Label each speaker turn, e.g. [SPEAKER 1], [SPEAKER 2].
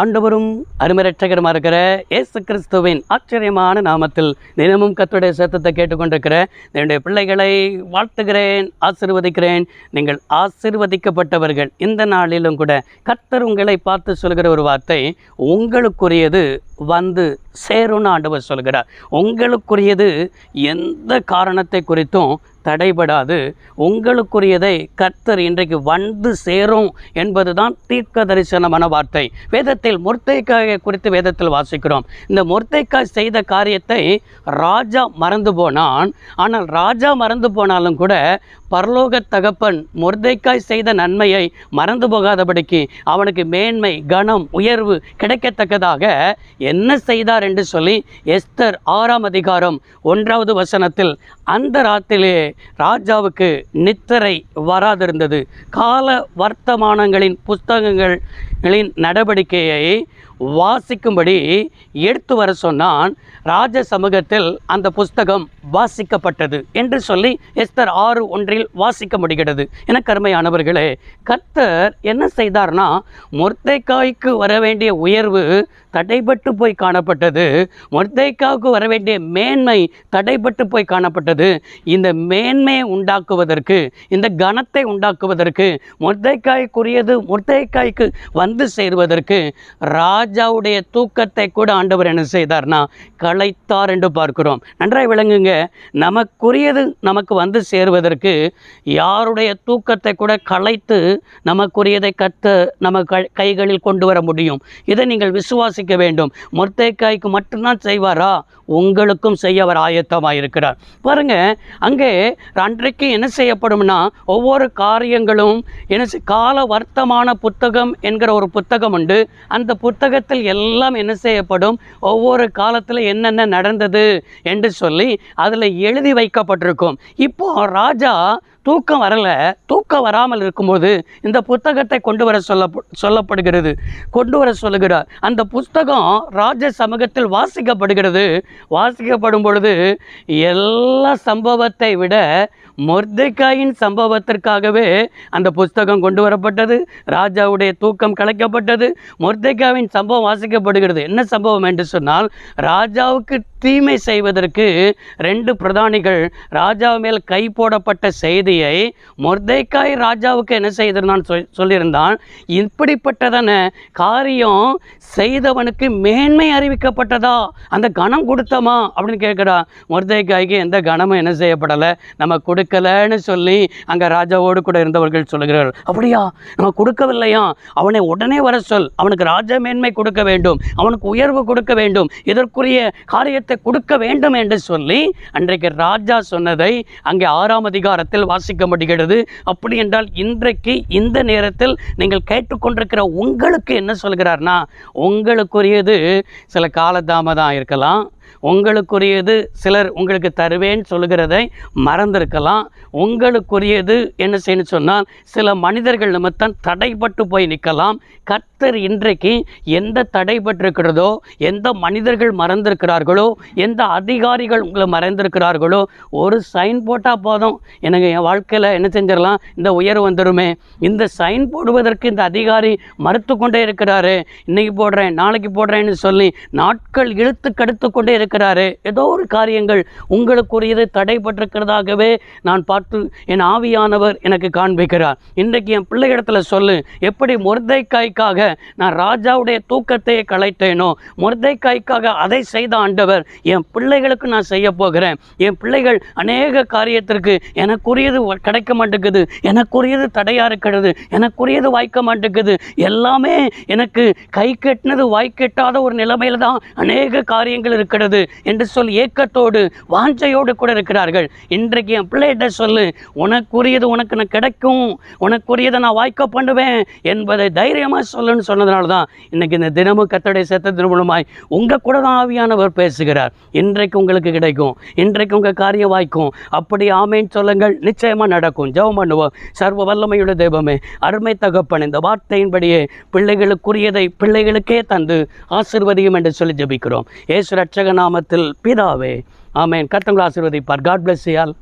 [SPEAKER 1] ஆண்டவரும் அருமரட்சகருமா இருக்கிற ஏசு கிறிஸ்துவின் ஆச்சரியமான நாமத்தில் தினமும் கத்துடைய சத்தத்தை கேட்டுக்கொண்டிருக்கிற என்னுடைய பிள்ளைகளை வாழ்த்துகிறேன் ஆசிர்வதிக்கிறேன். நீங்கள் ஆசிர்வதிக்கப்பட்டவர்கள். இந்த நாளிலும் கூட கர்த்தர் உங்களை பார்த்து சொல்கிற ஒரு வார்த்தை உங்களுக்குரியது வந்து சேரும்னு ஆண்டவர் சொல்கிறார். உங்களுக்குரியது எந்த காரணத்தை குறித்தும் தடைபடாது. உங்களுக்குரியதை கர்த்தர் இன்றைக்கு வந்து சேரும் என்பதுதான் தீர்க்க தரிசனமான வார்த்தை. வேதத்தில் முர்த்தைக்காயை குறித்து வேதத்தில் வாசிக்கிறோம். இந்த முர்த்தைக்காய் செய்த காரியத்தை ராஜா மறந்து போனான். ஆனால் ராஜா மறந்து போனாலும் கூட பரலோக தகப்பன் முர்தைக்காய் செய்த நன்மையை மறந்து போகாதபடிக்கு அவனுக்கு மேன்மை கனம் உயர்வு கிடைக்கத்தக்கதாக என்ன செய்தார் என்று சொல்லி எஸ்தர் ஆறாம் அதிகாரம் ஒன்றாவது வசனத்தில் அந்த ராத்திலே ராஜாவுக்கு நித்திரை வராதிருந்தது. கால வர்த்தமானங்களின் புஸ்தகங்களின் நடவடிக்கையை வாசிக்கும்படி எடுத்து வர சொன்னான். ராஜ சமூகத்தில் அந்த புஸ்தகம் வாசிக்கப்பட்டது என்று சொல்லி எஸ்தர் ஆறு ஒன்றில் வாசிக்க முடிகிறது. என கருமையானவர்களே கர்த்தர் என்ன செய்தார்னா முர்த்தைக்காய்க்கு வர வேண்டிய உயர்வு தடைபட்டு போய் காணப்பட்டது. மொர்தேக்காவுக்கு வர வேண்டிய மேன்மை தடைபட்டு போய் காணப்பட்டது. இந்த மேன்மையை உண்டாக்குவதற்கு இந்த கனத்தை உண்டாக்குவதற்கு மொர்தேக்காய்க்குரியது மொர்தேக்காய்க்கு வந்து சேருவதற்கு ராஜாவுடைய தூக்கத்தை கூட ஆண்டவர் என்ன செய்தார்னா களைத்தார் என்று பார்க்கிறோம். நன்றாய் விளங்குங்க நமக்குரியது நமக்கு வந்து சேருவதற்கு யாருடைய தூக்கத்தை கூட களைத்து நமக்குரியதை கத்த நம்ம க கைகளில் கொண்டு வர முடியும். இதை நீங்கள் விசுவாசி விசுவாசிக்க வேண்டும். மொர்த்தேக்காய்க்கு மட்டும்தான் செய்வாரா? உங்களுக்கும் செய்ய அவர் ஆயத்தமாக இருக்கிறார். பாருங்க அங்கே அன்றைக்கு என்ன செய்யப்படும்னா ஒவ்வொரு காரியங்களும் என்ன செய்- கால வர்த்தமான புத்தகம் என்கிற ஒரு புத்தகம் உண்டு. அந்த புத்தகத்தில் எல்லாம் என்ன செய்யப்படும்? ஒவ்வொரு காலத்தில் என்னென்ன நடந்தது என்று சொல்லி அதில் எழுதி வைக்கப்பட்டிருக்கும். இப்போ ராஜா தூக்கம் வரல. தூக்கம் வராமல் இருக்கும்போது இந்த புத்தகத்தை கொண்டு வர சொல்ல சொல்லப்படுகிறது. கொண்டு வர சொல்லுகிறார். அந்த புஸ்தகம் ராஜ சமூகத்தில் வாசிக்கப்படுகிறது. வாசிக்கப்படும் பொழுது எல்லா சம்பவத்தை விட மொர்தைக்காயின் சம்பவத்திற்காகவே அந்த புஸ்தகம் கொண்டு வரப்பட்டது. ராஜாவுடைய தூக்கம் கலைக்கப்பட்டது. மொர்தைக்காவின் சம்பவம் வாசிக்கப்படுகிறது. என்ன சம்பவம் என்று சொன்னால் ராஜாவுக்கு தீமை செய்வதற்கு ரெண்டு பிரதானிகள் ராஜா மேல் கை போடப்பட்ட செய்தியை மொர்தைக்காய் ராஜாவுக்கு என்ன செய்திருந்தான் சொல் சொல்லியிருந்தான்? இப்படிப்பட்டதான காரியம் செய்தவனுக்கு மேன்மை அறிவிக்கப்பட்டதா? அந்த கணம் கொடுத்தமா? அப்படின்னு கேட்குறா. மொர்தைக்காய்க்கு எந்த கணமும் என்ன செய்யப்படலை. நம்ம கொடுக்கலன்னு சொல்லி அங்கே ராஜாவோடு கூட இருந்தவர்கள் சொல்லுகிறார்கள். அப்படியா? நம்ம கொடுக்கவில்லையா? அவனை உடனே வர சொல். அவனுக்கு ராஜ மேன்மை கொடுக்க வேண்டும். அவனுக்கு உயர்வு கொடுக்க வேண்டும். இதற்குரிய காரியத்தை கொடுக்க வேண்டும் என்று சொல்லி அன்றைக்கு ராஜா சொன்னதை அங்கே ஆறாம் அதிகாரத்தில் வாசிக்க முடிகிறது அப்படி என்றால் இன்றைக்கு இந்த நேரத்தில் நீங்கள் கேட்டுக்கொண்டிருக்கிற உங்களுக்கு என்ன சொல்கிறார்னா உங்களுக்குரியது சில காலதாமதம் இருக்கலாம் உங்களுக்குரியது சிலர் உங்களுக்கு தருவேன் சொல்லுகிறதை மறந்திருக்கலாம். உங்களுக்குரியது என்ன செய்யணும் சொன்னால் சில மனிதர்கள் நிமித்தம் தடைப்பட்டு போய் நிற்கலாம். கர்த்தர் இன்றைக்கு எந்த தடைபட்டிருக்கிறதோ எந்த மனிதர்கள் மறந்திருக்கிறார்களோ எந்த அதிகாரிகள் உங்களை மறந்திருக்கிறார்களோ ஒரு சைன் போட்டால் போதும். எனக்கு என் வாழ்க்கையில் என்ன செஞ்சிடலாம்? இந்த உயர்வு வந்துருமே இந்த சைன் போடுவதற்கு இந்த அதிகாரி மறுத்து கொண்டே இருக்கிறாரு. இன்னைக்கு போடுறேன் நாளைக்கு போடுறேன்னு சொல்லி நாட்கள் இழுத்து கடுத்து கொண்டே இருக்கிறாரு. ஏதோ ஒரு காரியங்கள் உங்களுக்குரியது தடைப்பட்டிருக்கிறதாகவே நான் பார்த்து என் ஆவியானவர் எனக்கு காண்பிக்கிறார். இன்றைக்கு என் பிள்ளையிடத்தில் சொல்லு எப்படி முருதைக்காய்க்காக நான் ராஜாவுடைய தூக்கத்தை கலைத்தேனோ முருதைக்காய்க்காக அதை செய்த ஆண்டவர் என் பிள்ளைகளுக்கு நான் செய்ய போகிறேன். என் பிள்ளைகள் அநேக காரியத்திற்கு எனக்குரியது கிடைக்க மாட்டேங்குது எனக்குரியது தடையாக இருக்கிறது எனக்குரியது வாய்க்க மாட்டேங்குது. எல்லாமே எனக்கு கை கட்டினது வாய் கெட்டாத ஒரு நிலைமையில் தான் அநேக காரியங்கள் இருக்கிறது. இருக்கிறது என்று சொல்லி ஏக்கத்தோடு வாஞ்சையோடு கூட இருக்கிறார்கள். இன்றைக்கு என் பிள்ளைகிட்ட சொல்லு உனக்குரியது உனக்கு நான் கிடைக்கும் உனக்குரியதை நான் வாய்க்க பண்ணுவேன் என்பதை தைரியமாக சொல்லுன்னு சொன்னதுனால தான் இன்னைக்கு இந்த தினமும் கத்தடை சத்தத்தின் மூலமாய் உங்கள் கூட தான் ஆவியானவர் பேசுகிறார். இன்றைக்கு உங்களுக்கு கிடைக்கும் இன்றைக்கு உங்கள் காரியம் வாய்க்கும். அப்படி ஆமேன்னு சொல்லுங்கள் நிச்சயமாக நடக்கும். ஜெபம் பண்ணுவோம். சர்வ வல்லமையுள்ள தெய்வமே அருமை தகப்பன் இந்த வார்த்தையின்படியே பிள்ளைகளுக்குரியதை பிள்ளைகளுக்கே தந்து ஆசிர்வதியும் என்று சொல்லி ஜபிக்கிறோம். ஏசு ரட்சகன் நாமத்தில் பிதாவே. ஆமேன். கத்தங்களை ஆசீர்வதிப்பார். காட் பிளஸ் யால்